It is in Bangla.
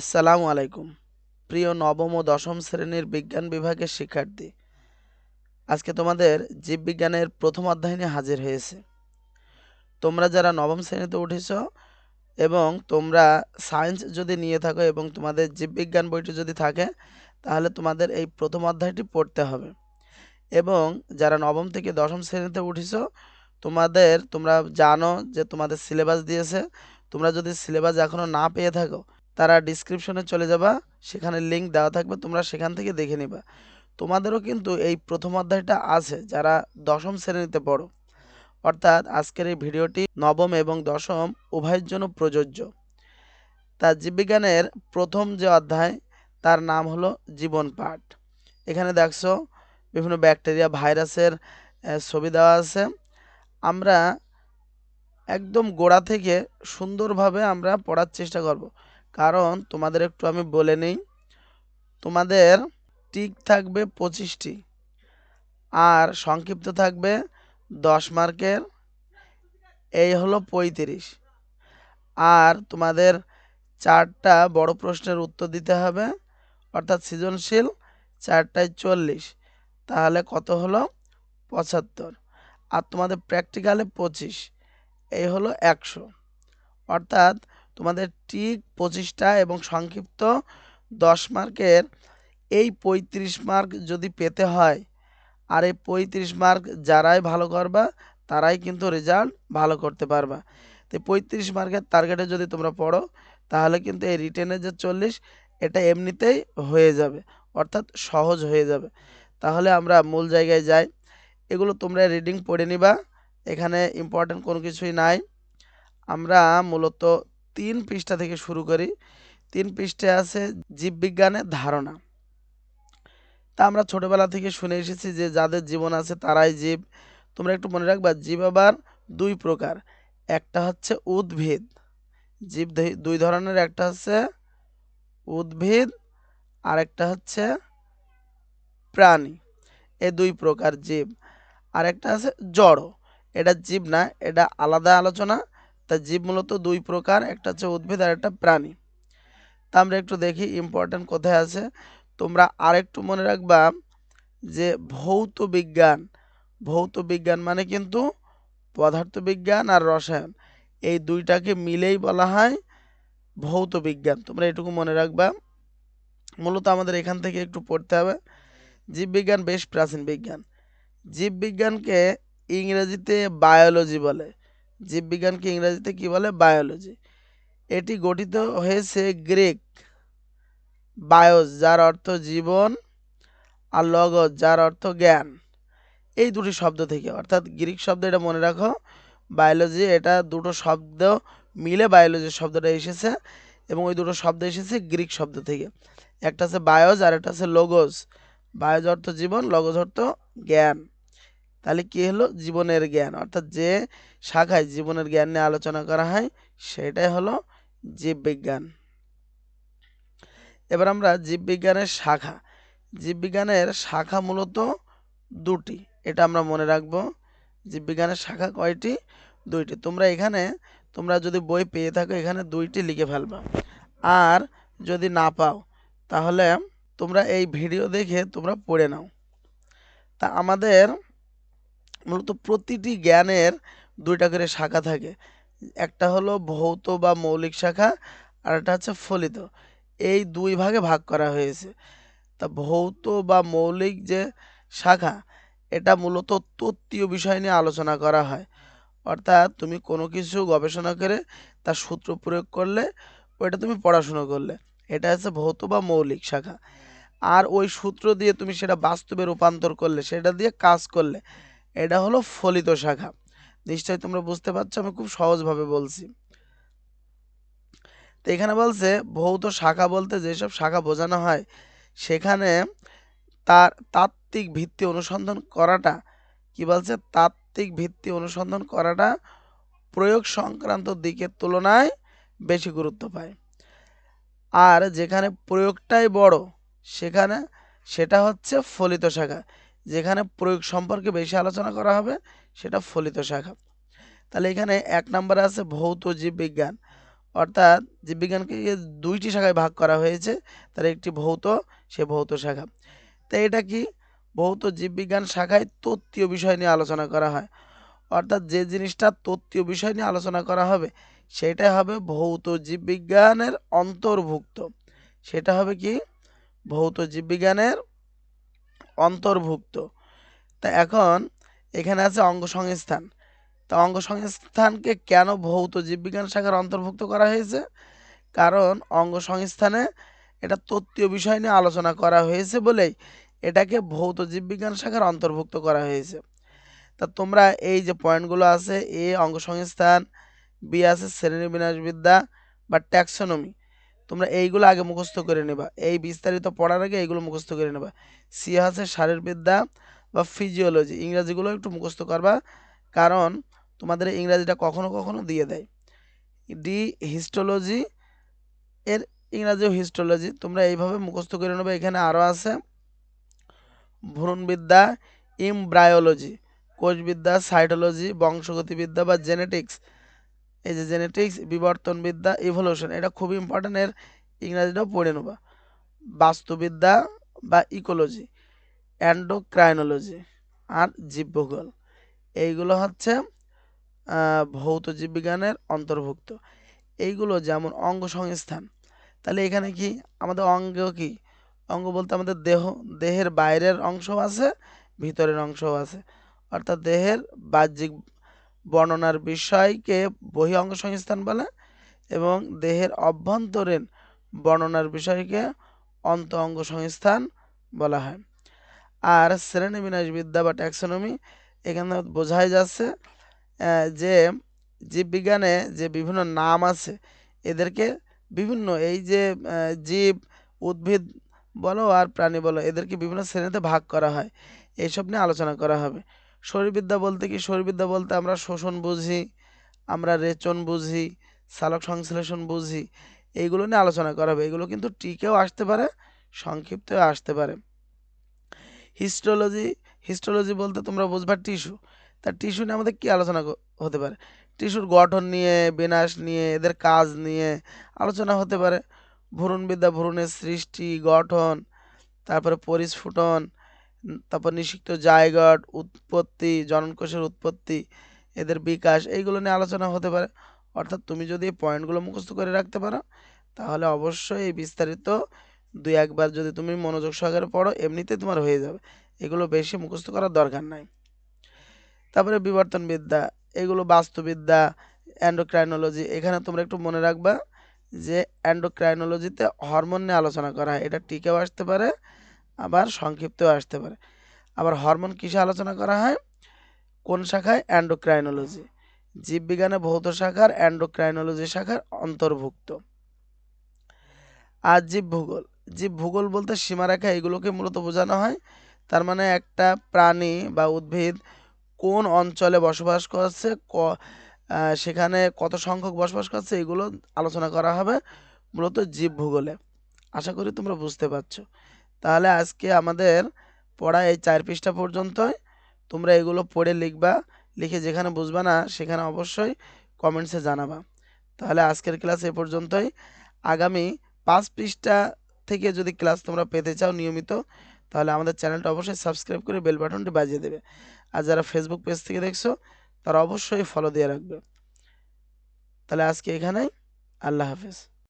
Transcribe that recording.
আসসালামু আলাইকুম। প্রিয় নবম ও দশম শ্রেণির বিজ্ঞান বিভাগের শিক্ষার্থী, আজকে তোমাদের জীববিজ্ঞানের প্রথম অধ্যায় নিয়ে হাজির হয়েছে। তোমরা যারা নবম শ্রেণীতে উঠেছ এবং তোমরা সায়েন্স যদি নিয়ে থাকো এবং তোমাদের জীববিজ্ঞান বইটি যদি থাকে, তাহলে তোমাদের এই প্রথম অধ্যায়টি পড়তে হবে। এবং যারা নবম থেকে দশম শ্রেণীতে উঠেছ, তোমাদের, তোমরা জানো যে তোমাদের সিলেবাস দিয়েছে। তোমরা যদি সিলেবাস এখনও না পেয়ে থাকো তারা ডিসক্রিপশনে চলে যাবা, সেখানে লিংক দেওয়া থাকবে, তোমরা সেখান থেকে দেখে নিবা। তোমাদেরও কিন্তু এই প্রথম অধ্যায়টা আছে, যারা দশম শ্রেণীতে পড়ো। অর্থাৎ আজকের এই ভিডিওটি নবম এবং দশম উভয়ের জন্য প্রযোজ্য। তা জীববিজ্ঞানের প্রথম যে অধ্যায়, তার নাম হলো জীবন পাঠ। এখানে দেখছ, বিভিন্ন ব্যাকটেরিয়া ভাইরাসের ছবি দেওয়া আছে। আমরা একদম গোড়া থেকে সুন্দরভাবে আমরা পড়ার চেষ্টা করব। কারণ তোমাদের একটু আমি বলে নিই। তোমাদের টিক থাকবে পঁচিশটি আর সংক্ষিপ্ত থাকবে দশ মার্কের। এই হলো পঁয়ত্রিশ। আর তোমাদের চারটা বড় প্রশ্নের উত্তর দিতে হবে, অর্থাৎ সৃজনশীল চারটায় চল্লিশ। তাহলে কত হলো? পঁচাত্তর। আর তোমাদের প্র্যাকটিক্যালে পঁচিশ। এই হলো একশো। অর্থাৎ তোমাদের ঠিক পঁচিশটা এবং সংক্ষিপ্ত দশ মার্কের এই পঁয়ত্রিশ মার্ক যদি পেতে হয়, আর এই পঁয়ত্রিশ মার্ক যারাই ভালো করবা, তারাই কিন্তু রেজাল্ট ভালো করতে পারবা। তো পঁয়ত্রিশ মার্কের টার্গেটে যদি তোমরা পড়ো, তাহলে কিন্তু এই রিটেনের যে চল্লিশ, এটা এমনিতেই হয়ে যাবে, অর্থাৎ সহজ হয়ে যাবে। তাহলে আমরা মূল জায়গায় যাই। এগুলো তোমরা রিডিং পড়ে নিবা, এখানে ইম্পর্টেন্ট কোনো কিছুই নাই। আমরা মূলত তিন পৃষ্ঠা থেকে শুরু করি। তিন পৃষ্ঠে আছে জীববিজ্ঞানের ধারণা। তা আমরা ছোটবেলা থেকে শুনে এসেছি যে যাদের জীবন আছে তারাই জীব। তোমরা একটু মনে রাখবা, জীব আবার দুই প্রকার। একটা হচ্ছে উদ্ভিদ। জীব দুই- ধরনের, একটা হচ্ছে উদ্ভিদ আর একটা হচ্ছে প্রাণী। এই দুই প্রকার জীব। আর একটা আছে জড়। এটা জীব না, এটা আলাদা আলোচনা। তা জীব মূলত দুই প্রকার, একটা হচ্ছে উদ্ভিদ আর একটা প্রাণী। তা আমরা একটু দেখি ইম্পর্টেন্ট কোথায় আছে। তোমরা আরেকটু মনে রাখবা যে ভৌত বিজ্ঞান ভৌত বিজ্ঞান মানে কিন্তু পদার্থবিজ্ঞান আর রসায়ন। এই দুইটাকে মিলেই বলা হয় ভৌত বিজ্ঞান। তোমরা এটুকু মনে রাখবা। মূলত আমাদের এখান থেকে একটু পড়তে হবে। জীববিজ্ঞান বেশ প্রাচীন বিজ্ঞান। জীববিজ্ঞানকে ইংরেজিতে বায়োলজি বলে। জীববিজ্ঞানকে ইংরেজিতে কি বলে? বায়োলজি এটি গঠিত হয়েছে গ্রিক। বায়োস যার অর্থ জীবন, আর লগজ যার অর্থ জ্ঞান। এই দুটি শব্দ থেকে, অর্থাৎ গ্রিক শব্দ এটা মনে রাখো বায়োলজি এটা দুটো শব্দ মিলে বায়োলজি শব্দটা এসেছে, এবং ওই দুটো শব্দ এসেছে গ্রিক শব্দ থেকে। একটা আছে বায়োজ আর একটা আছে লগোজ বায়োজ অর্থ জীবন লগোজ অর্থ জ্ঞান। তাহলে কি হলো? জীবনের জ্ঞান। অর্থাৎ যে শাখায় জীবনের জ্ঞান নিয়ে আলোচনা করা হয়, সেটাই হলো জীববিজ্ঞান। এবার আমরা জীববিজ্ঞানের শাখা। জীববিজ্ঞানের শাখা মূলত দুটি। এটা আমরা মনে রাখব, জীববিজ্ঞানের শাখা কয়টি? দুইটি। তোমরা এখানে, তোমরা যদি বই পেয়ে থাকো, এখানে দুইটি লিখে ফেলবা। আর যদি না পাও, তাহলে তোমরা এই ভিডিও দেখে তোমরা পড়ে নাও। তা আমাদের মূলত প্রতিটি জ্ঞানের দুইটা করে শাখা থাকে। একটা হলো ভৌত বা মৌলিক শাখা, আর একটা হচ্ছে ফলিত। এই দুই ভাগে ভাগ করা হয়েছে। তা ভৌত বা মৌলিক যে শাখা, এটা মূলত তত্ত্বীয় বিষয় নিয়ে আলোচনা করা হয়। অর্থাৎ তুমি কোনো কিছু গবেষণা করে তার সূত্র প্রয়োগ করলে, ওইটা তুমি পড়াশুনো করলে। এটা হচ্ছে ভৌত বা মৌলিক শাখা। আর ওই সূত্র দিয়ে তুমি সেটা বাস্তবে রূপান্তর করলে, সেটা দিয়ে কাজ করলে এটা হলো ফলিত শাখা। নিশ্চয়ই তোমরা বুঝতে পারছ, আমি খুব সহজভাবে বলছি। তো এখানে বলছে, ভৌত শাখা বলতে যেসব শাখা বোঝানো হয়, সেখানে তার তাত্ত্বিক ভিত্তি অনুসন্ধান করাটা, কি বলছে? তাত্ত্বিক ভিত্তি অনুসন্ধান করাটা প্রয়োগ সংক্রান্ত দিকের তুলনায় বেশি গুরুত্ব পায়। আর যেখানে প্রয়োগটাই বড়, সেখানে সেটা হচ্ছে ফলিত শাখা। যেখানে প্রয়োগ সম্পর্কে বেশি আলোচনা করা হবে, সেটা ফলিত শাখা। তাহলে এখানে এক নম্বরে আছে ভৌত জীববিজ্ঞান। অর্থাৎ জীববিজ্ঞানকে দুইটি শাখায় ভাগ করা হয়েছে তার একটি ভৌত, সে ভৌত শাখা। তাই এটা কি? ভৌত জীববিজ্ঞান শাখায় তত্ত্বীয় বিষয় নিয়ে আলোচনা করা হয়। অর্থাৎ যে জিনিসটা তত্ত্বীয় বিষয় নিয়ে আলোচনা করা হবে সেটাই হবে ভৌত জীববিজ্ঞানের অন্তর্ভুক্ত। সেটা হবে কি? ভৌত জীববিজ্ঞানের অন্তর্ভুক্ত। তা এখন এখানে আছে অঙ্গ সংস্থান তা অঙ্গ সংস্থানকে কেন ভৌত জীববিজ্ঞান শাখার অন্তর্ভুক্ত করা হয়েছে? কারণ অঙ্গ সংস্থানে এটা তত্ত্বীয় বিষয় নিয়ে আলোচনা করা হয়েছে বলেই এটাকে ভৌত জীববিজ্ঞান শাখার অন্তর্ভুক্ত করা হয়েছে। তা তোমরা এই যে পয়েন্টগুলো আছে, এ অঙ্গ সংস্থান বি আছে শ্রেণি বিন্যাসবিদ্যা বা ট্যাক্সোনমি। তোমরা এইগুলো আগে মুখস্থ করে নেবা। এই বিস্তারিত পড়ার আগে এইগুলো মুখস্থ করে নেবা। সি আছে শারীরবিদ্যা বা ফিজিওলজি ইংরাজিগুলো একটু মুখস্থ করবা, কারণ তোমাদের ইংরাজিটা কখনো কখনো দিয়ে দেয়। ডি হিস্টোলজি এর ইংরাজিও হিস্টোলজি তোমরা এইভাবে মুখস্থ করে নেবে। এখানে আরও আছে, ভ্রূণবিদ্যা ইমব্রায়োলজি কোষবিদ্যা সাইটোলজি বংশগতিবিদ্যা বা জেনেটিক্স এই যে জেনেটিক্স বিবর্তনবিদ্যা ইভলিউশন এটা খুব ইম্পর্টেন্ট এর ইংরাজিটাও পড়ে নেবা। বাস্তুবিদ্যা বা ইকোলজি অ্যান্ডোক্রাইনোলজি আর জীবভূগোল। এইগুলো হচ্ছে ভৌত জীববিজ্ঞানের অন্তর্ভুক্ত। এইগুলো যেমন অঙ্গ সংস্থান, তাহলে এখানে কি আমাদের অঙ্গ কি? অঙ্গ বলতে আমাদের দেহ, দেহের বাইরের অংশ আছে, ভিতরের অংশও আছে। অর্থাৎ দেহের বাহ্যিক বর্ণনার বিষয়কে বহি অঙ্গ সংস্থান বলে এবং দেহের অভ্যন্তরীণ বর্ণনার বিষয়কে অন্ত সংস্থান বলা হয়। আর শ্রেণীবিন্যাসবিদ্যা বা ট্যাক্সোনমি এখানে বোঝাই যাচ্ছে যে জীববিজ্ঞানে যে বিভিন্ন নাম আছে, এদেরকে বিভিন্ন এই যে জীব, উদ্ভিদ বলো আর প্রাণী বলো, এদেরকে বিভিন্ন শ্রেণীতে ভাগ করা হয়। এইসব নিয়ে আলোচনা করা হবে। শরীরবিদ্যা বলতে কি? শরীরবিদ্যা বলতে আমরা শোষণ বুঝি, আমরা রেচন বুঝি, সালোক সংশ্লেষণ বুঝি। এইগুলো নিয়ে আলোচনা করা হবে। এগুলো কিন্তু টিকেও আসতে পারে, সংক্ষিপ্তও আসতে পারে। হিস্টোলজি হিস্টোলজি বলতে তোমরা বুঝবা টিস্যু। তা টিস্যু নিয়ে আমাদের কী আলোচনা হতে পারে? টিস্যুর গঠন নিয়ে, বিনাশ নিয়ে, এদের কাজ নিয়ে আলোচনা হতে পারে। ভ্রূণবিদ্যা, ভ্রূণের সৃষ্টি, গঠন, তারপরে পরিস্ফুটন তারপর নিষিক্ত জায়গট, উৎপত্তি, জননকোষের উৎপত্তি, এদের বিকাশ, এইগুলো নিয়ে আলোচনা হতে পারে। অর্থাৎ তুমি যদি এই পয়েন্টগুলো মুখস্থ করে রাখতে পারো, তাহলে অবশ্যই এই বিস্তারিত দুই একবার যদি তুমি মনোযোগ সহকারে পড়ো এমনিতে তোমার হয়ে যাবে। এগুলো বেশি মুখস্থ করার দরকার নাই। তারপরে বিবর্তনবিদ্যা, এগুলো বাস্তুবিদ্যা অ্যান্ডোক্রাইনোলজি এখানে তোমরা একটু মনে রাখবা যে অ্যান্ডোক্রাইনোলজিতে হরমোন নিয়ে আলোচনা করা হয়। এটা টিকেও আসতে পারে আবার সংক্ষিপ্ত আসতে পারে। আবার হরমোন কিসে আলোচনা করা হয়? কোন শাখায়? অ্যান্ডোক্রাইনোলজি জীববিজ্ঞানে ভৌত শাখার অ্যান্ডোক্রাইনোলজি শাখার অন্তর্ভুক্ত। আর জীব ভূগোল জীব ভূগোল বলতে সীমারেখা, এগুলোকে মূলত বোঝানো হয়। তার মানে একটা প্রাণী বা উদ্ভিদ কোন অঞ্চলে বসবাস করছে, ক সেখানে কত সংখ্যক বসবাস করছে, এগুলো আলোচনা করা হবে মূলত জীব ভূগোলে আশা করি তোমরা বুঝতে পারছ। তাহলে আজকে আমাদের পড়া এই চার পৃষ্ঠা পর্যন্তই। তোমরা এগুলো পড়ে লিখবা, লিখে যেখানে বুঝবা না সেখানে অবশ্যই কমেন্টসে জানাবা। তাহলে আজকের ক্লাস এ পর্যন্তই। আগামী পাঁচ পৃষ্ঠা থেকে যদি ক্লাস তোমরা পেতে চাও নিয়মিত, তাহলে আমাদের চ্যানেলটা অবশ্যই সাবস্ক্রাইব করে বেল বাটনটি বাজিয়ে দেবে। আর যারা ফেসবুক পেজ থেকে দেখছ, তারা অবশ্যই ফলো দিয়ে রাখবে। তাহলে আজকে এখানেই। আল্লাহ হাফেজ।